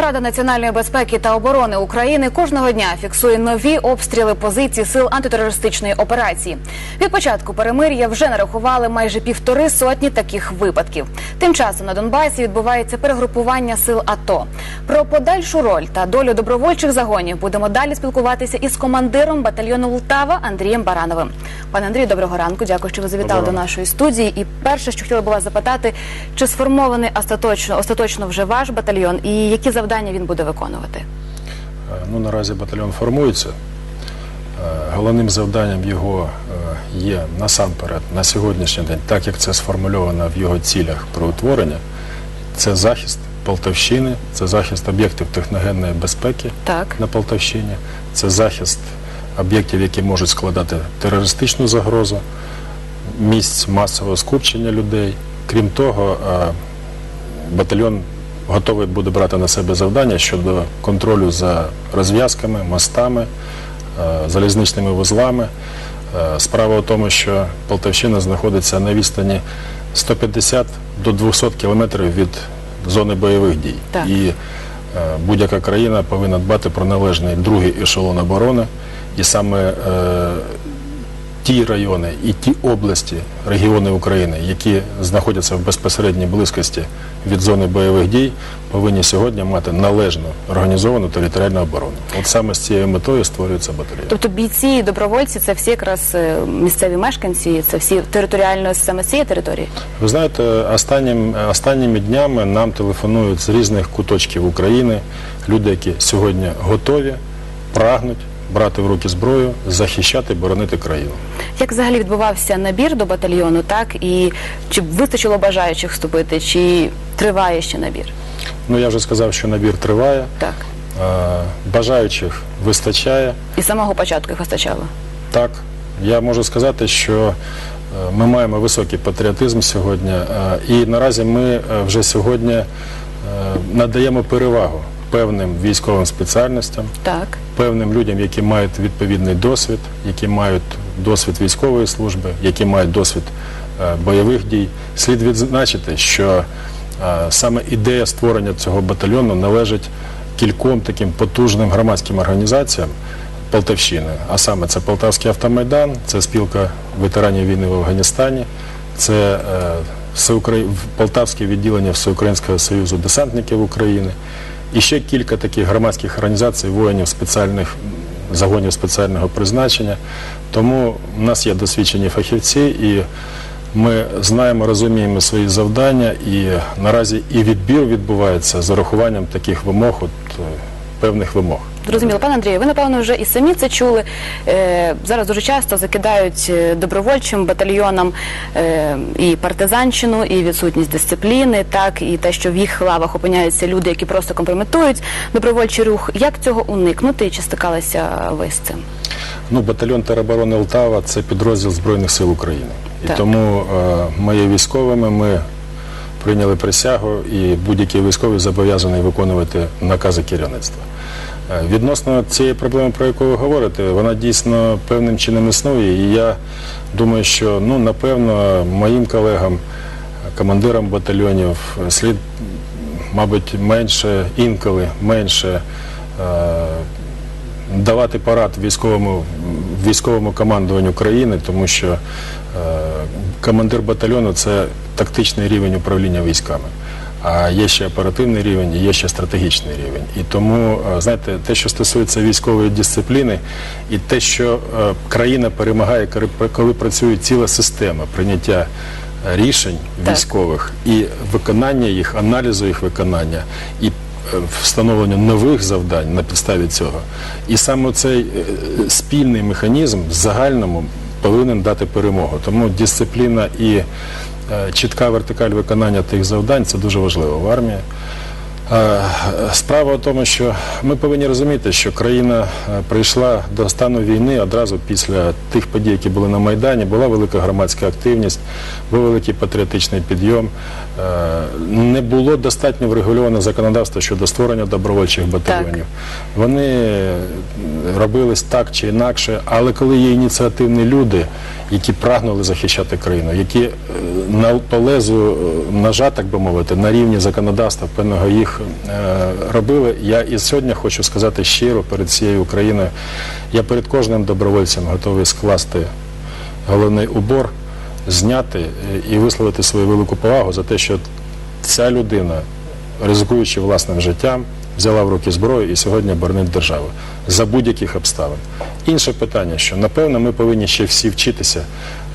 Рада національної безпеки та оборони України кожного дня фіксує нові обстріли позицій сил антитерористичної операції. Від початку перемир'я вже нарахували майже півтори сотні таких випадків. Тим часом на Донбасі відбувається перегрупування сил АТО. Про подальшу роль та долю добровольчих загонів будемо далі спілкуватися із командиром батальйону Лтава Андрієм Барановим. Пане Андрію, доброго ранку. Дякую, що ви завітали Доброго до нашої студії. І перше, що хотіла би вас запитати, чи сформований остаточно остаточно вже ваш батальйон, і які завдання він буде виконувати? Е, Ну, наразі батальйон формується. Е, Головним завданням його е, є насамперед на сьогоднішній день, так як це сформульовано в його цілях про утворення, це захист Полтавщини, це захист об'єктів техногенної безпеки Так. на Полтавщині, це захист об'єктів, які можуть складати терористичну загрозу, місць масового скупчення людей. Крім того, батальйон готовий буде брати на себе завдання щодо контролю за розв'язками, мостами, е, залізничними вузлами. Е, Справа в тому, що Полтавщина знаходиться на відстані 150 до 200 кілометрів від зони бойових дій. Так. І е, будь-яка країна повинна дбати про належний другий ешелон оборони. І саме е, ті райони і ті області, регіони України, які знаходяться в безпосередній близькості від зони бойових дій, повинні сьогодні мати належну організовану територіальну оборону. От саме з цією метою створюється батальйон. Тобто бійці і добровольці це всі якраз е, місцеві мешканці, це всі територіально саме з цієї території. Ви знаєте, останнім, останніми днями нам телефонують з різних куточків України люди, які сьогодні готові, прагнуть брати в руки зброю, захищати, боронити країну. Як взагалі відбувався набір до батальйону, так і чи вистачило бажаючих вступити, чи триває ще набір? Ну я вже сказав, що набір триває, Так. е, бажаючих вистачає. І з самого початку їх вистачало. Так, я можу сказати, що е, ми маємо високий патріотизм сьогодні, е, і наразі ми вже сьогодні надаємо перевагу певним військовим спеціальностям, Так. певним людям, які мають відповідний досвід, які мають досвід військової служби, які мають досвід е, бойових дій. Слід відзначити, що е, саме ідея створення цього батальйону належить кільком таким потужним громадським організаціям Полтавщини. А саме це Полтавський автомайдан, це спілка ветеранів війни в Афганістані, це е, Полтавське відділення Всеукраїнського союзу десантників України. І ще кілька таких громадських організацій воїнів спеціальних загонів спеціального призначення. Тому в нас є досвідчені фахівці, і ми знаємо, розуміємо свої завдання, і наразі і відбір відбувається з урахуванням таких вимог, от е, певних вимог. Зрозуміло, пане Андрію, ви напевно вже і самі це чули. Е, зараз дуже часто закидають е, добровольчим батальйонам е, і партизанщину, і відсутність дисципліни, так і те, що в їх лавах опиняються люди, які просто компрометують добровольчий рух. Як цього уникнути? І чи стикалися ви з цим? Ну, батальйон тероборони Лтава це підрозділ Збройних сил України. І Так. тому е, ми є військовими, ми прийняли присягу, і будь-який військовий зобов'язаний виконувати накази керівництва. Е, Відносно цієї проблеми, про яку ви говорите, вона дійсно певним чином існує. І я думаю, що ну, напевно моїм колегам, командирам батальйонів е, слід, мабуть, менше інколи, менше. е, давати парад військовому, військовому командуванню країни, тому що е, командир батальйону це тактичний рівень управління військами. А є ще оперативний рівень, і є ще стратегічний рівень. І тому, е, знаєте, те, що стосується військової дисципліни, і те, що е, країна перемагає, коли- працює ціла система прийняття рішень Так. військових і виконання їх, аналізу їх виконання і встановлення нових завдань на підставі цього. І саме цей е, спільний механізм в загальному повинен дати перемогу. Тому дисципліна і е, чітка вертикаль виконання тих завдань це дуже важливо в армії. Е, Справа в тому, що ми повинні розуміти, що країна е, прийшла до стану війни одразу після тих подій, які були на Майдані. Була велика громадська активність, був великий патріотичний підйом. Е, Не було достатньо врегульоване законодавство щодо створення добровольчих батальйонів. Вони е, робились так чи інакше, але коли є ініціативні люди, які прагнули захищати країну, які е, на по лезу е, ножа, так би мовити, на рівні законодавства певного їх робили. Я і сьогодні хочу сказати щиро перед всією Україною, я перед кожним добровольцем готовий скласти головний убор, зняти е, і висловити свою велику повагу за те, що ця людина, ризикуючи власним життям, взяла в руки зброю і сьогодні боронить державу за будь-яких обставин. Інше питання, що напевно ми повинні ще всі вчитися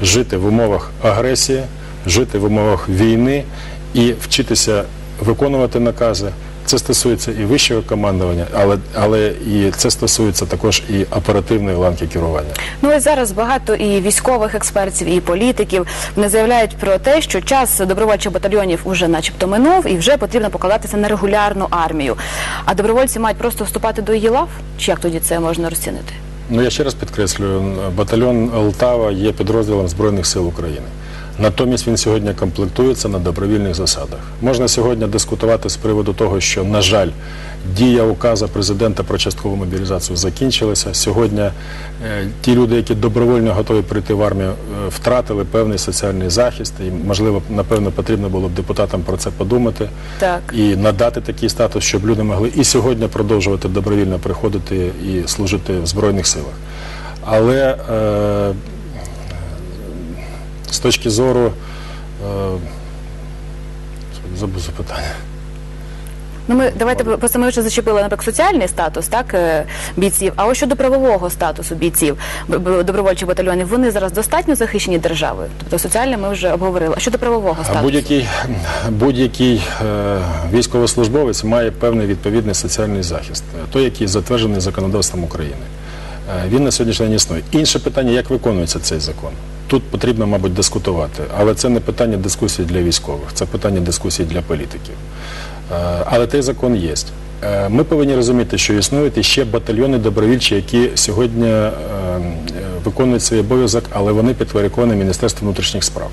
жити в умовах агресії, жити в умовах війни і вчитися виконувати накази. Це стосується і вищого командування, але, але і це стосується також і оперативної ланки керування. Ну ось зараз багато і військових експертів, і політиків вони заявляють про те, що час добровольчих батальйонів уже, начебто, минув, і вже потрібно покладатися на регулярну армію. А добровольці мають просто вступати до її лав? Чи як тоді це можна розцінити? Ну я ще раз підкреслюю, батальйон Лтава є підрозділом Збройних сил України. Натомість він сьогодні комплектується на добровільних засадах. Можна сьогодні дискутувати з приводу того, що, на жаль, дія указу президента про часткову мобілізацію закінчилася. Сьогодні е, ті люди, які добровольно готові прийти в армію, е, втратили певний соціальний захист, і можливо, напевно, потрібно було б депутатам про це подумати Так. і надати такий статус, щоб люди могли і сьогодні продовжувати добровільно приходити і служити в Збройних силах. Але е, з точки зору е, забув запитання. Ну ми давайте просто ми вже зачепили наприклад соціальний статус, так е, бійців. А ось щодо правового статусу бійців добровольчих батальйонів, вони зараз достатньо захищені державою. Тобто соціальне ми вже обговорили. А щодо правового статусу? будь-який будь-який е, військовослужбовець має певний відповідний соціальний захист, той, який затверджений законодавством України. Е, Він на сьогоднішній день існує. Інше питання, як виконується цей закон. Тут потрібно, мабуть, дискутувати, але це не питання дискусії для військових, це питання дискусії для політиків. Е, Але той закон є. Е, Ми повинні розуміти, що існують іще батальйони добровільчі, які сьогодні е, виконують свій обов'язок, але вони підпорядковані Міністерству внутрішніх справ.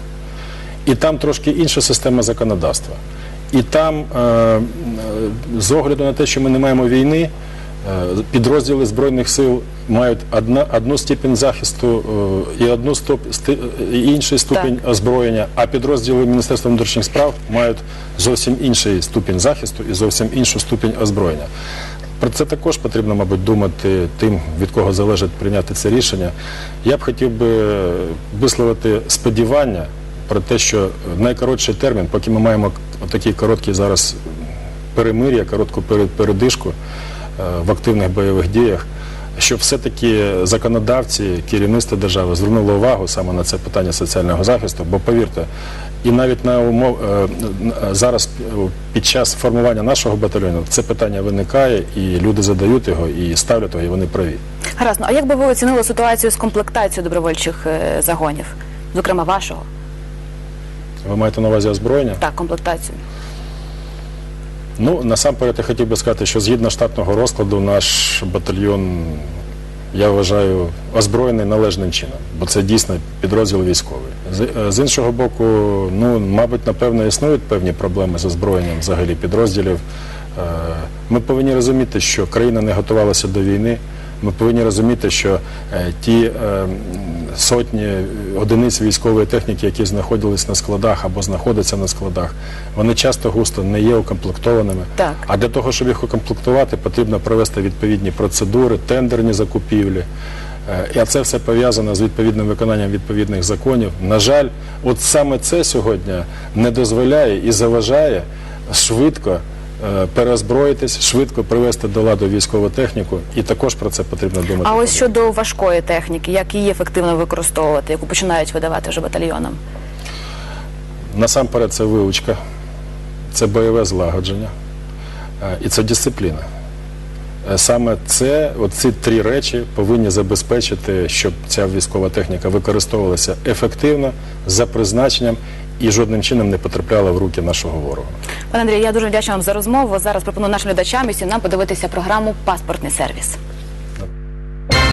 І там трошки інша система законодавства. І там, з огляду на те, що ми не маємо війни, підрозділи Збройних сил мають одна, одну ступінь захисту е, і одну стоп, е, і інший ступінь озброєння, а підрозділи Міністерства внутрішніх справ мають зовсім інший ступінь захисту і зовсім іншу ступінь озброєння. Про це також потрібно, мабуть, думати тим, від кого залежить прийняти це рішення. Я б хотів би висловити сподівання про те, що найкоротший термін, поки ми маємо такий короткий зараз перемир'я, коротку пере- передишку е, в активних бойових діях, щоб все-таки законодавці, керівництво держави звернуло увагу саме на це питання соціального захисту, бо повірте, і навіть на умов е, зараз е, під час формування нашого батальйону це питання виникає, і люди задають його і ставлять його, і вони праві. Гаразд, ну а як би ви оцінили ситуацію з комплектацією добровольчих е, загонів, зокрема вашого? Ви маєте на увазі озброєння? Так, комплектацію. Ну, насамперед я хотів би сказати, що згідно штатного розкладу наш батальйон, я вважаю, озброєний належним чином, бо це дійсно підрозділ військовий. З, е, з іншого боку, ну, мабуть, напевно, існують певні проблеми з озброєнням взагалі підрозділів. Е, Ми повинні розуміти, що країна не готувалася до війни. Ми повинні розуміти, що е, ті сотні одиниць військової техніки, які знаходились на складах або знаходяться на складах, вони часто густо не є укомплектованими. Так. А для того, щоб їх укомплектувати, потрібно провести відповідні процедури, тендерні закупівлі. Е, І це все пов'язано з відповідним виконанням відповідних законів. На жаль, от саме це сьогодні не дозволяє і заважає швидко е, переозброїтись, швидко привести до ладу військову техніку, і також про це потрібно думати. А ось щодо важкої техніки, як її ефективно використовувати, яку починають видавати вже батальйонам? Насамперед це вивчка, це бойове злагодження е, і це дисципліна. Е, Саме це, оці три речі повинні забезпечити, щоб ця військова техніка використовувалася ефективно, за призначенням і жодним чином не потрапляла в руки нашого ворога. Пане Андрій, я дуже вдячна вам за розмову. Зараз пропоную нашим глядачам і нам подивитися програму Паспортний сервіс.